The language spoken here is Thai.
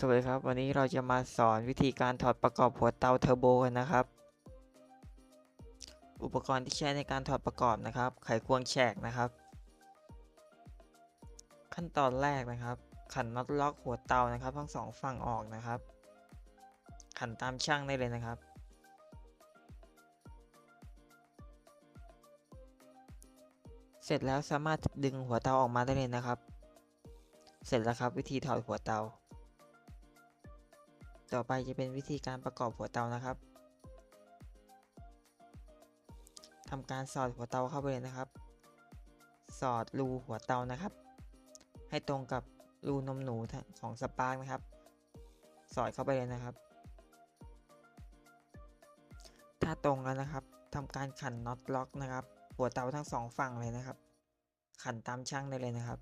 สวัสดีครับ วันนี้เราจะมาสอนวิธีการถอดประกอบหัวเตาเทอร์โบกันนะครับ อุปกรณ์ที่ใช้ในการถอดประกอบนะครับ ไขควงแฉกนะครับ ขั้นตอนแรกนะครับ ขันน็อตล็อกหัวเตานะครับ ทั้งสองฝั่งออกนะครับ ขันตามช่างได้เลยนะครับ เสร็จแล้วสามารถดึงหัวเตาออกมาได้เลยนะครับ เสร็จแล้วครับวิธีถอดหัวเตา ต่อไปจะเป็นวิธีการประกอบหัวเตานะครับทำการสอดหัวเตาเข้าไปเลยนะครับ สอดรูหัวเตานะครับ ให้ตรงกับรูนมหนูของสปาร์กนะครับ สอดเข้าไปเลยนะครับ ถ้าตรงแล้วนะครับทำการขันน็อตล็อกนะครับ หัวเตาทั้งสองฝั่งเลยนะครับ ขันตามช่างได้เลยนะครับ